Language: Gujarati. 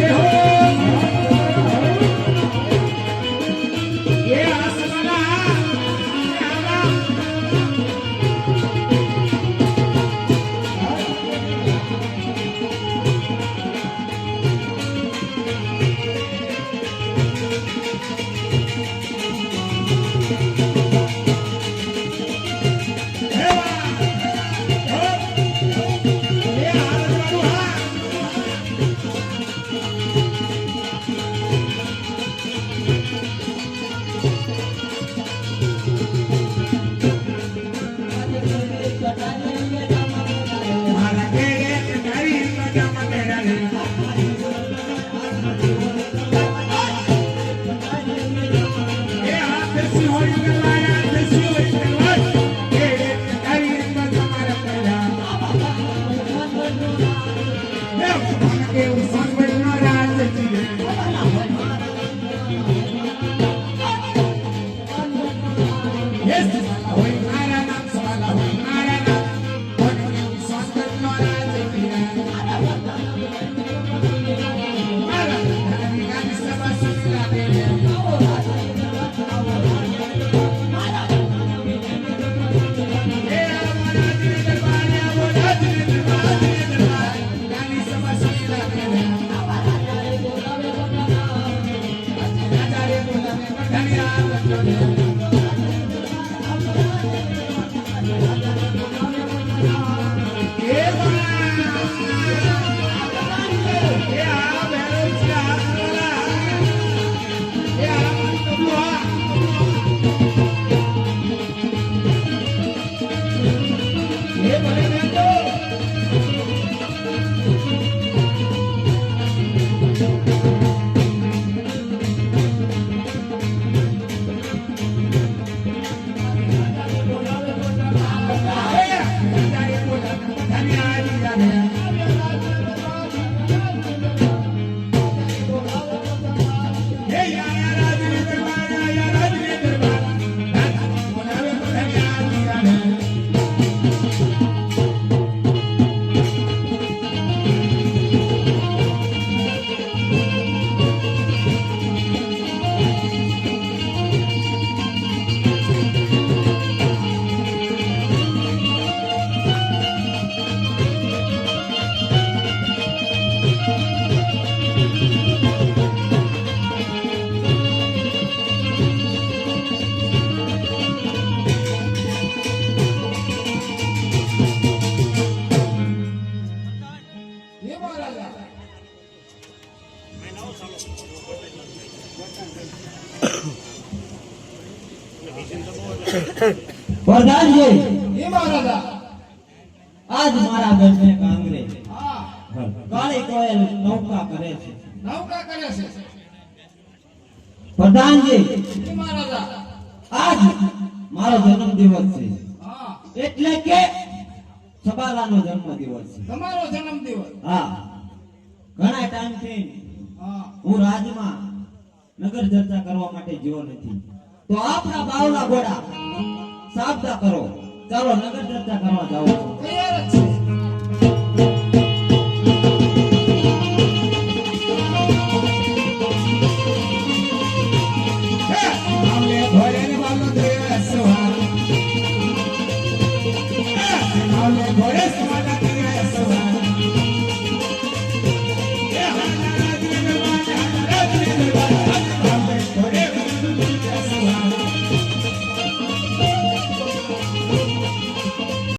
એ Este yeah. પ્રધાનજી. એ મહારાજા આજ મારા ઘરને કાંગરે. હા. કાળી કોયલ નૌકા કરે છે. નૌકા કરે છે. પ્રધાનજી. એ મહારાજા આજ મારો જન્મ દિવસ છે. હા. એટલે કે સબાલાનો જન્મ દિવસ છે. તમારો જન્મ દિવસ હા. ઘણા ટાઈમથી હું રાજમાં નગર ચર્ચા કરવા માટે જીવો નથી. તો આપણા બાવલા ઘોડા. સાબદા કરો. ચાલો નગર ચર્ચા કરવા જાઓ. છું.